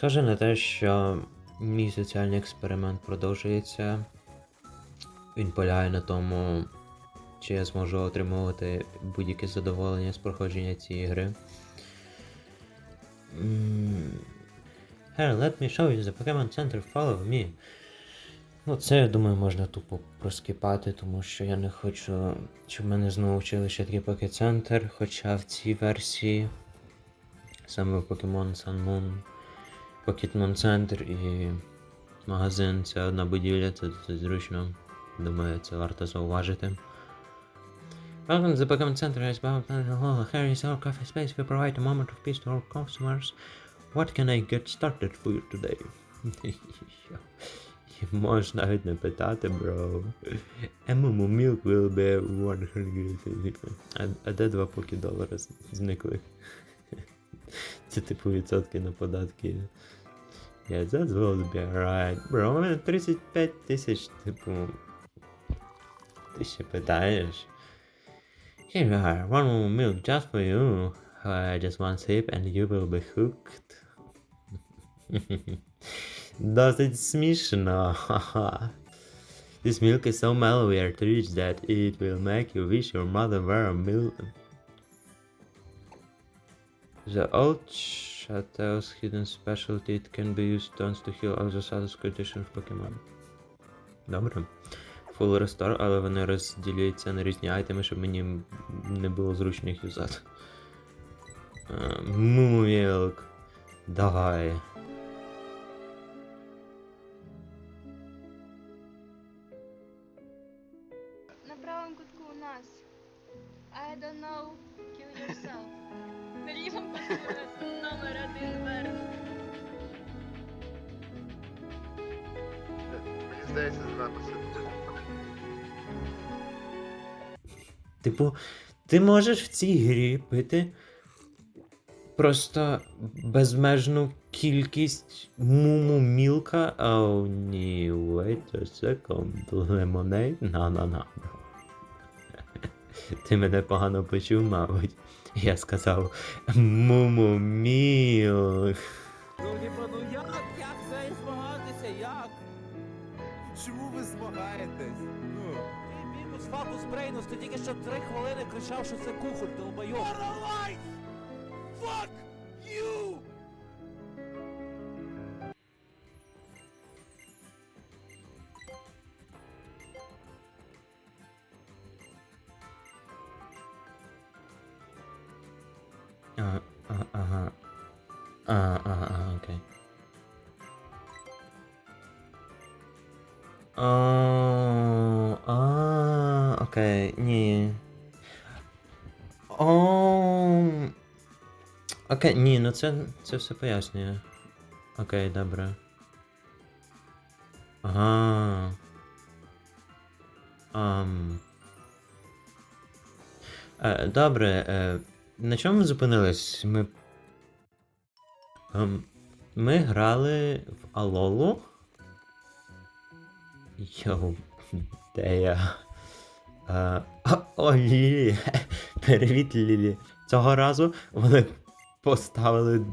Схоже на те, що мій соціальний експеримент продовжується. Він полягає на тому, чи я зможу отримувати будь-яке задоволення з проходження цієї гри. Here, let me show you the Pokemon Center, follow me. Ну, це, я думаю, можна тупо проскіпати, тому що я не хочу, щоб мене знову вчили ще такий Покецентр, хоча в цій версії саме Pokemon Sun Moon, Center і магазин це одна будівля, це досить зручно. Думаю, це варто зауважити. Welcome to the Pokemon Center, as Bob Hello, here is our coffee space. We provide a moment of peace to our customers. What can I get started for you today? Можеш навіть не питати, бро. Емому Milk will be 100 А, де два поки долара зникли? Це типу відсотки на податки. Yeah, that will be alright. Бро, у мене 35 тисяч, типу. Ти ще питаєш? Here you are, one more milk just for you. Uh, just one sip and you will be hooked. Досить смішно. ха-ха. This milk is so malware to reach that it will make you wish your mother were a milk. The old Chateau's hidden specialty it can be used once to heal the status condition of Pokemon. Добре. Full Restore, але вони розділяються на різні айтеми, щоб мені не було зручно їх юзати. Мумілк. Давай. Здається, з нами. Типу, ти можеш в цій грі пити просто безмежну кількість муму мілка. Oh, ні, wait a second. Lemonade? На, на, на. Ти мене погано почув, мабуть. Я сказав муму мілк. Ну, типа, ну як, Брейнус, ти тільки що три хвилини кричав, що це кухоль, долбайок. Fuck you! Ага. Окей, ні, ну це, це все пояснює. Окей, добре. Ага. Ам. Е, добре, е, на чому ми зупинились? Ми. Ем, ми грали в Алолу. Йоу, де я? Е, о, Лілі! Привіт, Лілі! Цього разу вони поставили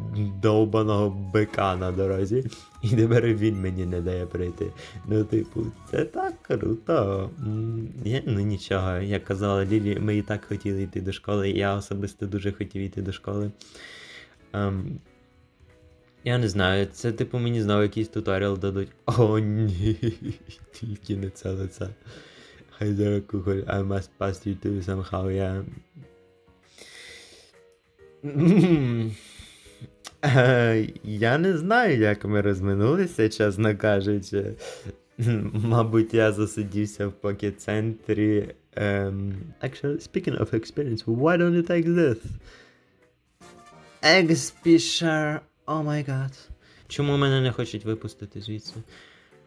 довбаного бика на дорозі, і тепер він мені не дає прийти. Ну, типу, це так круто. Я, ну нічого, як казала Лілі, ми і так хотіли йти до школи, я особисто дуже хотів йти до школи. Ем, я не знаю, це типу мені знову якийсь туторіал дадуть. О, ні. Тільки не це лице. Хайдера кухоль, I must pass you to somehow, е, Я не знаю, як ми розминулися, чесно кажучи. Мабуть, я засидівся в покет-центрі. Ем... Actually, speaking of experience, why don't you take this? Експішер. О май гад. Чому мене не хочуть випустити звідси?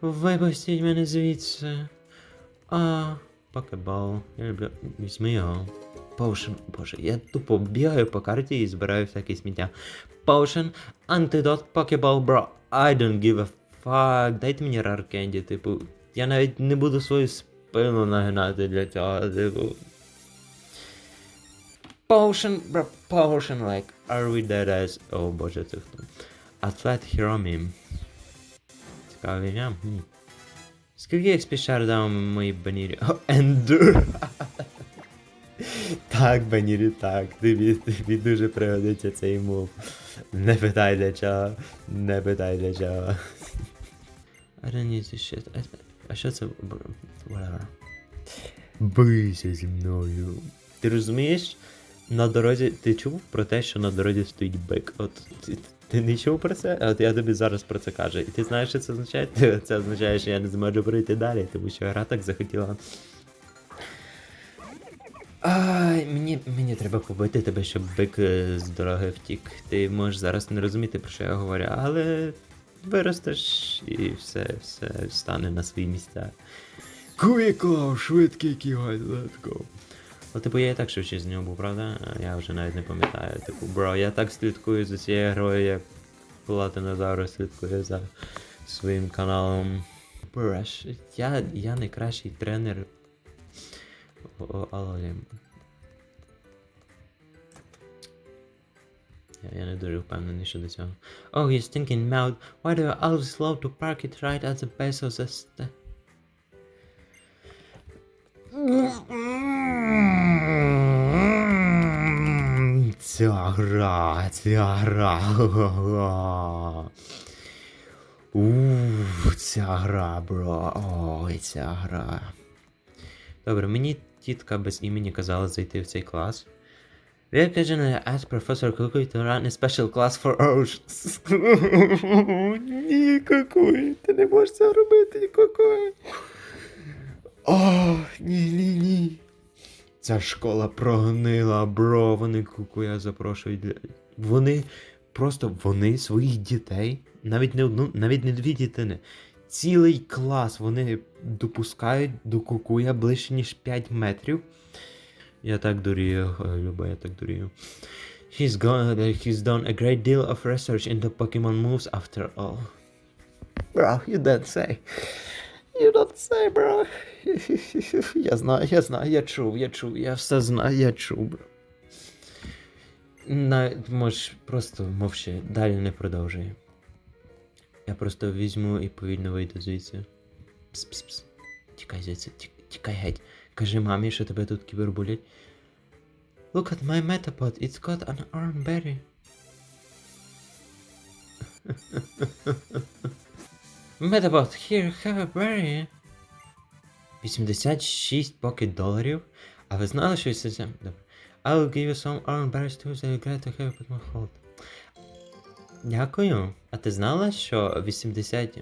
Випустіть мене звідси. А, покебал. Я люблю. Візьми його. Поушен. Боже, я тупо бігаю по карті і збираю всяке сміття. Potion, Antidote, Pokeball, bro. I don't give a fuck. Дайте мені Rare Candy, типу. Я навіть не буду свою спину нагинати для цього, типу. Potion, bro, potion, like, are we dead as... О боже, це хто? Атлет Хіромі. Цікаве ім'я. Скільки XP шар дав моїй банірі? О, Ендур! Так, банірі, так. Тобі, тобі дуже пригодиться цей мув. Не питай для чого. Не питай для чого. I don't need this shit. А- А що це? Whatever. Бийся зі мною. Ти розумієш? На дорозі. Ти чув про те, що на дорозі стоїть бик? От ти, ти не чув про це? От я тобі зараз про це кажу. І ти знаєш, що це означає? Це означає, що я не зможу пройти далі, тому що гра так захотіла. Ай, мені, мені треба побити тебе, щоб бик е, з дороги втік. Ти можеш зараз не розуміти, про що я говорю, але виростеш і все, все стане на свої місця. Куїкло, швидкий кігай, let's go. Ну, типу, я і так швидше з нього був, правда? Я вже навіть не пам'ятаю. Типу, бро, я так слідкую за цією грою, як Платинозавр слідкує за своїм каналом. Бреш, я, я найкращий тренер. О, але. Я, я не дуже впевнений щодо цього. Oh, you stinking mouth. Why do you always love to park it right at the base of the st- Ця гра, ця гра. Ух, ця гра, бро. Ой, ця гра. Добре, мені тітка без імені казала зайти в цей клас. We occasionally ask Professor Kukui to run a special class for oceans. Ні, Кукуй, ти не можеш це робити, Кукуй. О, ні, ні, ні. Ця школа прогнила, бро, вони кукуя запрошують. Вони просто вони своїх дітей, навіть не одну, навіть не дві дітини. Цілий клас вони допускають до кукуя ближче, ніж 5 метрів. Я так дурію, е, Люба, я так дурію. He's, gone, he's done a great deal of research into Pokemon moves after all. Bro, you don't say. You don't say, bro. я знаю, я знаю, я чув, я чув, я все знаю, я чув, бро. На, можеш просто мовчи, далі не продовжуй. Я просто візьму і повільно вийду звідси. Пс-пс-пс. Тікай звідси, тік- тікай геть. Кажи мамі, що тебе тут кібербулять. Look at my Metapod, it's got an arm berry. Metapod, here, have a berry. 86 поки доларів. А ви знали, що 87? Добре. I will give you some orange berries too, you're glad to have it my hold. Дякую. А ти знала, що 80...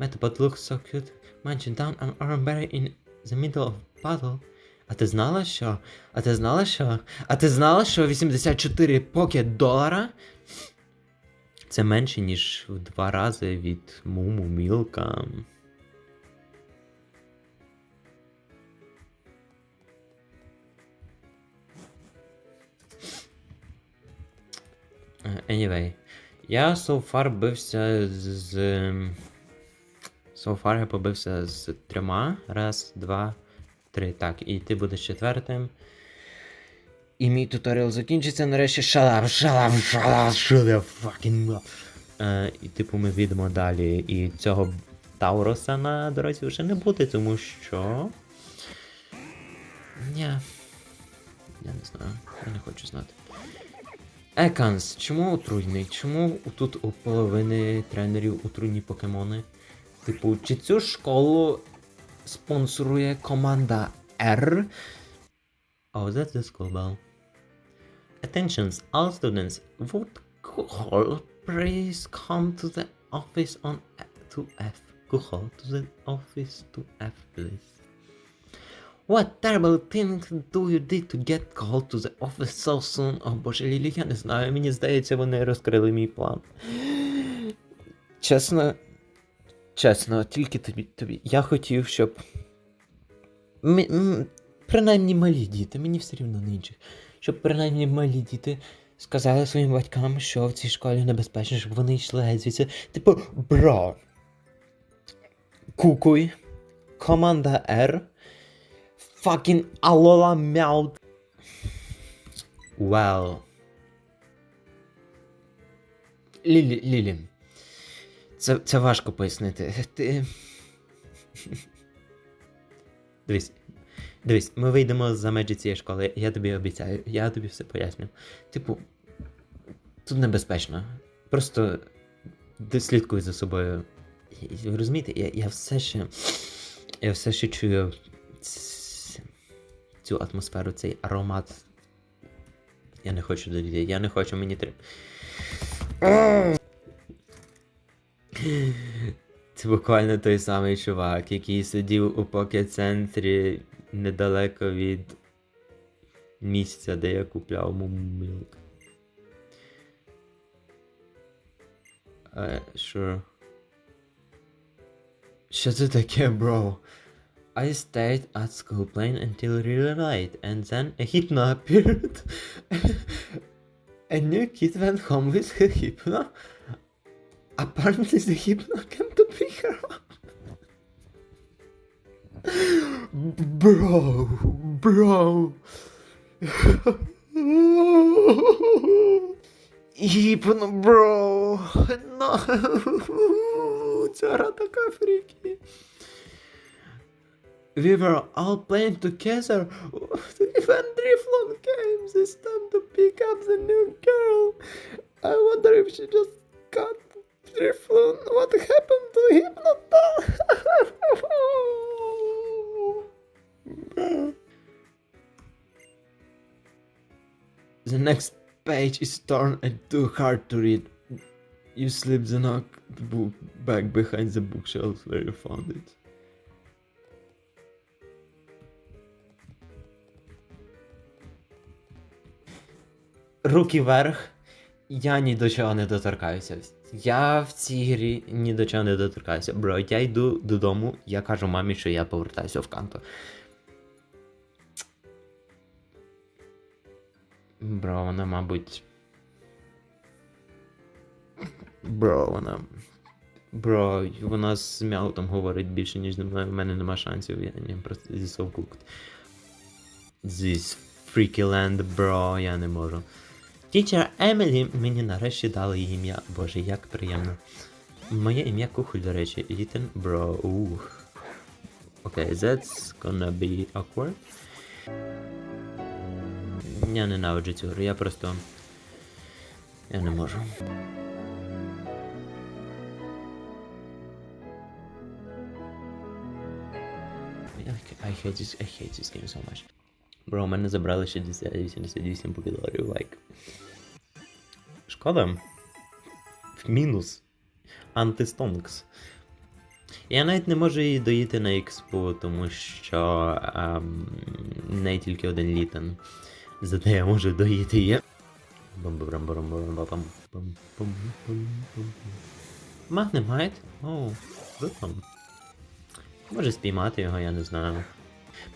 Metapod looks so cute. Munching down an orange berry in the middle of battle. А ти знала, що? А ти знала, що? А ти знала, що 84 поки долара? Це менше, ніж в два рази від Муму Мілка. Е, Anyway, я far бився з. so far я побився з трьома. Раз, два, три. Так, і ти будеш четвертим. І мій туторіал закінчиться нарешті. Shut up, shut the fucking. Е, і типу ми підемо далі. І цього Тауроса на дорозі вже не буде, тому що. Ні. Я не знаю. Я не хочу знати. Еканс, чому отруйний? Чому тут у половини тренерів отруйні покемони? Типу, чи цю школу спонсорує команда R? Oh, that's the school bell. Attentions, all students, would Kuhol please come to the office on to F. Kuhol, to the office to F, please. What terrible thing do you did to get called to the office so soon? О боже, Лілі, я не знаю, мені здається, вони розкрили мій план. Чесно, чесно, тільки тобі, тобі. Я хотів, щоб. М- м- принаймні малі діти, мені все рівно на інших. Щоб принаймні малі діти сказали своїм батькам, що в цій школі небезпечно, щоб вони йшли звідси. Типу, бро. Кукуй. Команда R. Fucking Алола Мяу. Well. Лілі, Лілі. Це, це важко пояснити. Ти. Дивись. Дивись, ми вийдемо за межі цієї школи, я тобі обіцяю, я тобі все поясню. Типу, тут небезпечно. Просто слідкуй за собою. Ви розумієте, я, я все ще. Я все ще чую цю атмосферу, цей аромат. Я не хочу до людей, я не хочу, мені треба. Це буквально той самий чувак, який сидів у поке-центрі недалеко від місця, де я купляв мумілк. Uh, sure. Що це таке, bro? I stayed at school playing until really late, and then a hypno appeared. a new kid went home with her hypno. Apparently the hypno came to pick her up. Bro, bro. Hypno, bro. No. Ця гра така фрікі. We were all playing together when Driflon came this time to pick up the new girl. I wonder if she just got Driflon. What happened to Hypnoton? the next page is torn and too hard to read. You slip the book back behind the bookshelf where you found it. Руки вверх. Я ні до чого не доторкаюся. Я в цій грі ні до чого не доторкаюся. Бро, я йду додому, я кажу мамі, що я повертаюся в канто. Бро, вона, мабуть. Бро, вона. Бро, вона з мяутом говорить більше, ніж зі. У мене нема шансів, я, я просто зі. This freaky land, бро, я не можу. Тічер Емілі мені нарешті дали ім'я. Боже, як приємно. Моє ім'я Кухоль, до речі, Літен Бро. Окей, that's gonna be awkward. Я ненавиджу цю гру, я просто. Я не можу. I hate this, I hate this game so much. Бро, у мене забрали 60-88 покидоларів, лайк. Шкода. Мінус. Антистонкс. Я навіть не можу її доїти на експу, тому що ем, в неї тільки один літен. Зате я можу доїти її. Магнемайт? Оу, круто. Може спіймати його, я не знаю.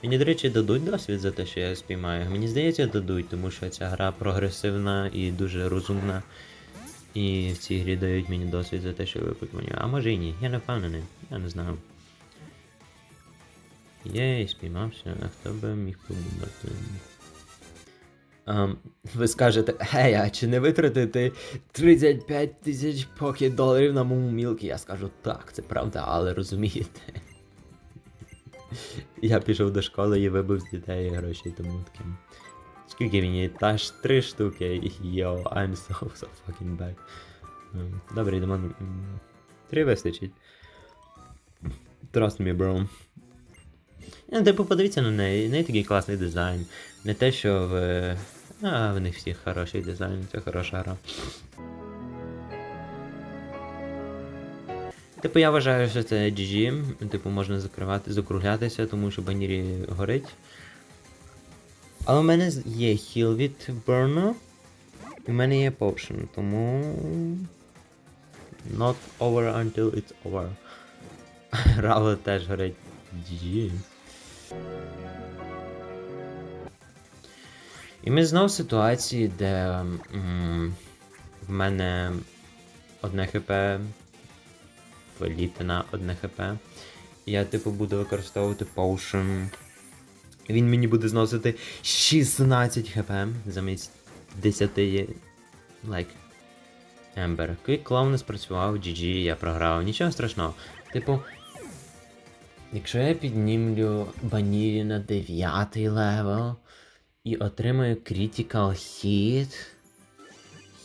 Мені, до речі, дадуть досвід за те, що я спіймаю. Мені здається, дадуть, тому що ця гра прогресивна і дуже розумна. І в цій грі дають мені досвід за те, що я випадку. А може і ні, я не впевнений, я не знаю. Єй, спіймався, а хто би міг подумати? Ем, ви скажете, гей, а чи не витратити 35 тисяч поки доларів на мому мілки? Я скажу так, це правда, але розумієте. Я пішов до школи і вибив з дітей гроші тому таким. Скільки мені? Та ж три штуки. Йо, I'm so so fucking bad. Ем, Добре, йдемо. Три вистачить. Trust me, bro. Ну, типу, подивіться на неї. Неї такий класний дизайн. Не те, що в. А, в них всіх хороший дизайн, це хороша гра. Типу, я вважаю, що це GG. Типу, можна закривати, закруглятися, тому що банірі горить. Але в мене є хіл від Burno. І в мене є potion, тому. Not over until it's over. Равло теж горить. GG. І ми знову в ситуації, де м, в мене одне хп, в Літена одне хп. Я, типу, буду використовувати поушен. Він мені буде зносити 16 хп замість 10. Like. Ембер. Квік клоун не спрацював, GG, я програв. Нічого страшного. Типу. Якщо я піднімлю банірі на 9 левел і отримаю critical hit,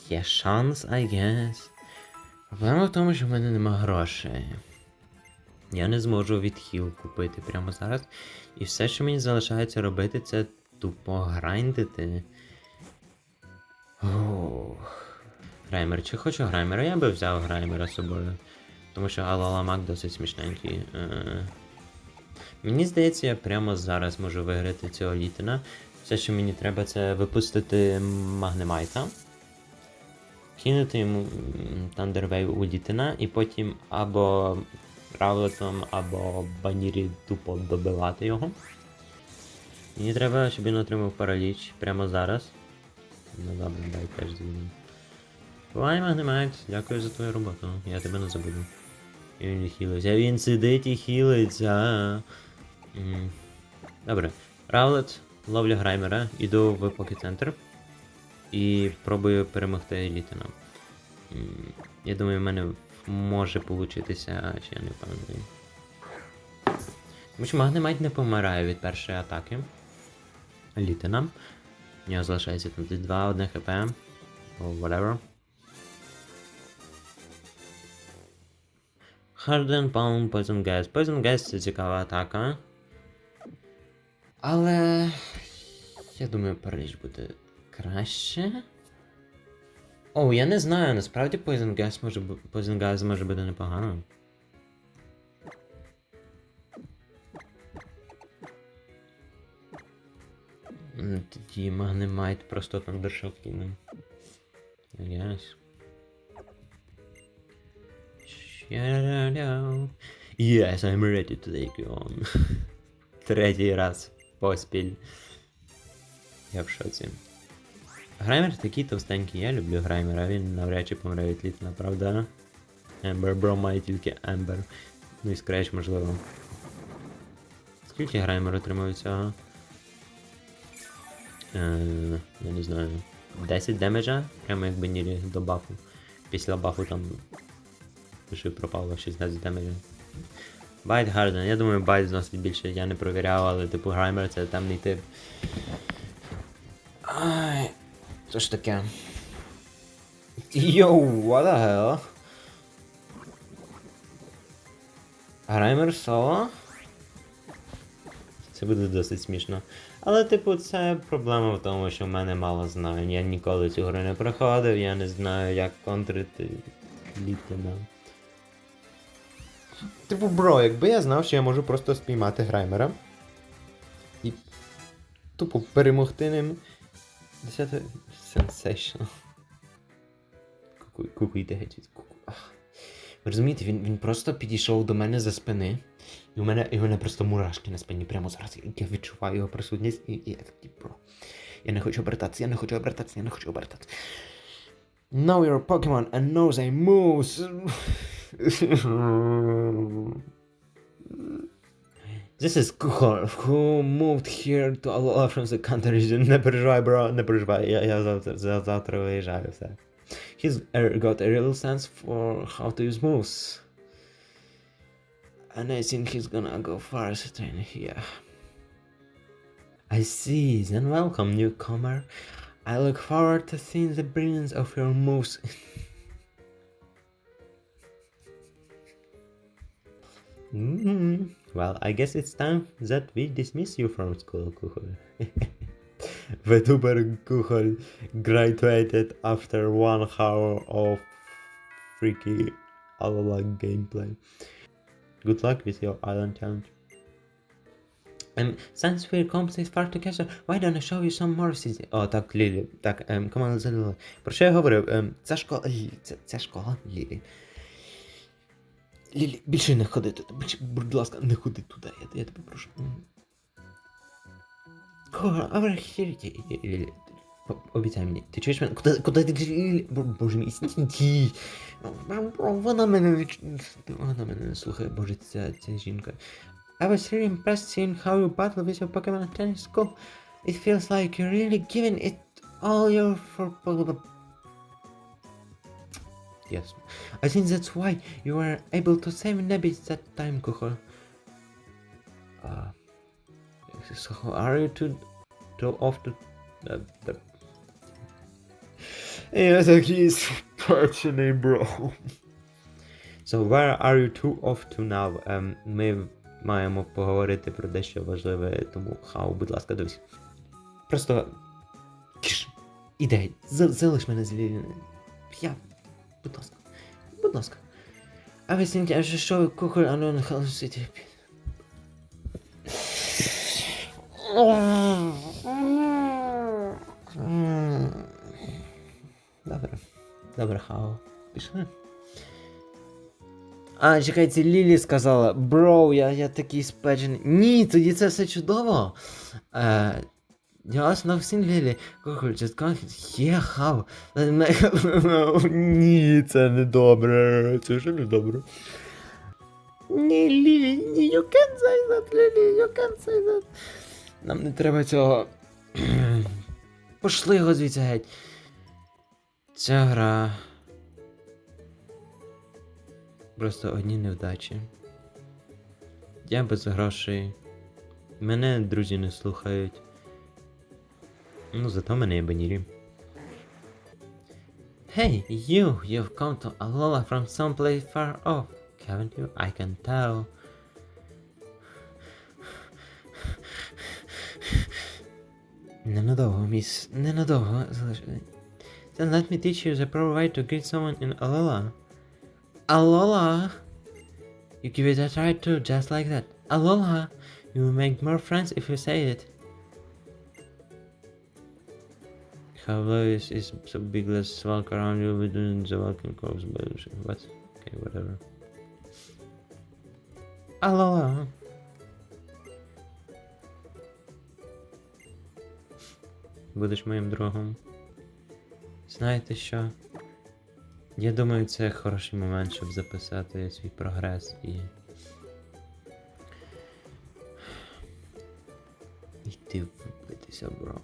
є шанс, I guess. Проблема в тому, що в мене нема грошей. Я не зможу відхіл купити прямо зараз. І все, що мені залишається робити, це тупо грайндити. Ох. Граймер, чи хочу граймера? Я би взяв граймера з собою. Тому що Алаламак досить смішненький. Е, Мені здається, я прямо зараз можу виграти цього літина. Все, що мені треба, це випустити Магнемайта. Кинути йому м, Thunder Wave у літина, і потім або Равлетом, або Банірі тупо добивати його. Мені треба, щоб він отримав параліч прямо зараз. Ну добре, дай теж звільню. Бувай, Магнемайт, дякую за твою роботу. Я тебе не забуду. І він хілиться. Він сидить і хілиться. Добре. Равлет, ловлю граймера, іду в поки центр. І пробую перемогти Літина. М, Я думаю, в мене може получитися, чи я не впевнений. Тому що Магнемайт не помирає від першої атаки. Літина. У нього залишається там десь 2, 1 хп. Whatever. Harden, Palm, Poison Gas. Poison Gas це цікава атака. Але. Я думаю, параліч буде краще. О, я не знаю, насправді Poison Gas може, Poison Gas може бути непогано. Тоді Магнемайт просто Thundershock кине. I guess. Ща-ля-ля. Yes, I'm ready to take you on. Третій раз поспіль. Я в шоці. Граймер такий товстенький, я люблю граймера, він навряд чи помре від літна, правда? Ембер Бро має тільки Ембер. Ну і скреч, можливо. Скільки граймер отримав цього? Е, я не знаю. 10 демеджа, прямо як Бенірі до бафу. Після бафу там пиши пропало 16 демеджа. Байт Гарден, я думаю, байт зносить більше, я не провіряв, але типу граймер це темний тип. Ай, що ж таке? Йоу, what the hell? Граймер соло? Це буде досить смішно. Але, типу, це проблема в тому, що в мене мало знань. Я ніколи цю гру не проходив, я не знаю, як контрити літина. Типу, бро, якби я знав, що я можу просто спіймати граймера і тупо перемогти ним. Десяте сенсейшн. Куку, куку йде геть від куку. Ах. Ви розумієте, він, він просто підійшов до мене за спини, і у мене, і у мене просто мурашки на спині прямо зараз. Я відчуваю його присутність, і, і я такий, бро. Я не хочу обертатися, я не хочу обертатися, я не хочу обертатися. Know your Pokemon and knows a moves. This is Kuhor, who moved here to Alola from the country region. Не переживай, бро, не переживай, я, я завтра, за- завтра виїжджаю, все. He's er, got a real sense for how to use moves. And I think he's gonna go far as a trainer here. I see, then welcome, newcomer. I look forward to seeing the brilliance of your moves. Mm, well, I guess it's time that we dismiss you from school, Kuhol. VTuber Kuhol graduated after one hour of freaky Alola gameplay. Good luck with your island challenge. Um, since we're completely far together, why don't I show you some more cities? О, так, Лілі. Так, ем, команда задала. Про що я говорив? Ем, ця школа. Лілі, це, це школа, Лілі. Лілі, більше не ходи туди. Більше, будь ласка, не ходи туди. Я, я тебе прошу. Лілі. Обіцяй мені, ти чуєш мене? Куди, ти Лілі? Боже мій, стій. Вона мене не Вона мене не слухає, боже, ця, ця жінка. I was really impressed seeing how you battle with your Pokemon at tennis school. It feels like you're really giving it all your for. Yes. I think that's why you were able to save Nebis that time, Kucho. Uh, so are you too, too off to... Uh, the... Я такий спечений, бро. So where are you two off to now? Ем, ми маємо поговорити про дещо важливе, тому хау, будь ласка, дивись. Просто. Кіш, іде, за- залиш мене з Лілі. Я. Будь ласка. Будь ласка. А ви сіньте, що що кухоль Анон Халситі. Добре. Добре, хау. Пішли. А, чекайте, Лілі сказала, бро, я, я такий спечений. Ні, тоді це все чудово. Е, я вас на всім Лілі. How? Let me- Ні, це не добре. Це вже не добре. Ні, Лілі, ні, you can't say that, Лілі, you can't say that. Нам не треба цього. Пошли його звідси геть. Ця гра. Просто одні невдачі. Я без грошей. Мене друзі не слухають. Ну, зато мене є банірі. Hey, you! You've come to Alola from someplace far off, haven't you? I can tell. Ненадовго, міс. Ненадовго. Залиш- Then let me teach you the proper way to greet someone in Alola. Alola! You give it a try too, just like that. Alola! You will make more friends if you say it. Hello is, is so big, let's walk around you within the walking course, but what? Okay, whatever. Alola! Будеш моїм другом. Знаєте що? Я думаю, це хороший момент, щоб записати свій прогрес і. Йти вбитися, бро.